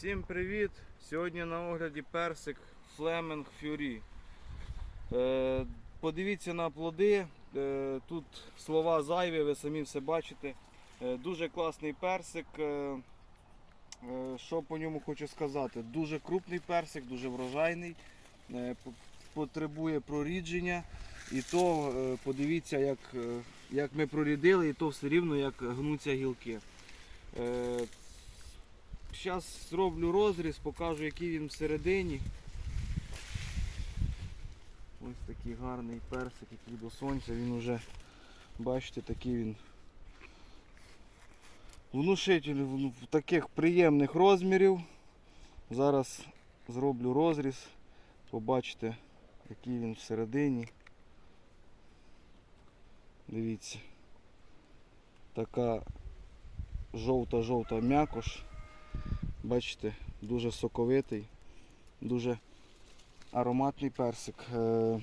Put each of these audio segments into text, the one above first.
Всім привіт! Сьогодні на огляді персик Fleming Fury. Е, подивіться на плоди. Е, тут слова зайві, ви самі все бачите. Е, дуже класний персик. Що по ньому хочу сказати? Дуже крупний персик, дуже врожайний, потребує прорідження. І то подивіться, як, як ми прорідили, і то все рівно як гнуться гілки. Зараз зроблю розріз, покажу, який він всередині. Ось такий гарний персик, який до сонця, він вже, бачите, такий він внушитель в в таких приємних розмірів. Зараз зроблю розріз, побачите, який він всередині. Дивіться. Така жовта-жовта м'якош. Бачите, дуже соковитий, дуже ароматний персик. Е,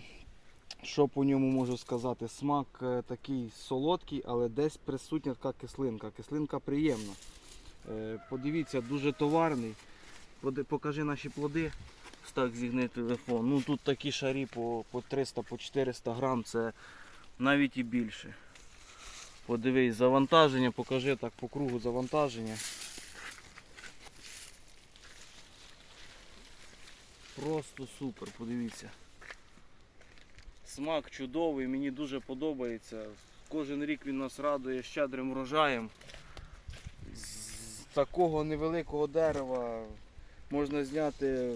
Що по ньому можу сказати? Смак е, такий солодкий, але десь присутня така кислинка. Кислинка приємна. Е, Подивіться, дуже товарний. Покажи наші плоди. Так зігни телефон. Ну тут такі шарі по, по 300 по 400 грам, це навіть і більше. Подивись, завантаження, покажи так по кругу завантаження. Просто супер, подивіться. Смак чудовий, мені дуже подобається. Кожен рік він нас радує щедрим врожаєм. З такого невеликого дерева можна зняти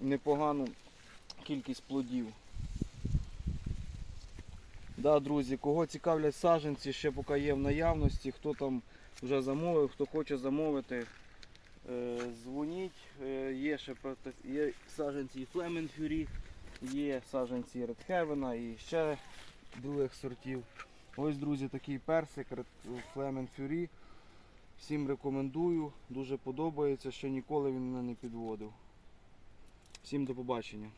непогану кількість плодів. Да, друзі, кого цікавлять саджанці, ще поки є в наявності, хто там вже замовив, хто хоче замовити, дзвоніть. Е, Є ще є саженці Fury, є саженці Red Heaven і ще других сортів. Ось, друзі, такий персик Fury. Всім рекомендую, дуже подобається, що ніколи він мене не підводив. Всім до побачення.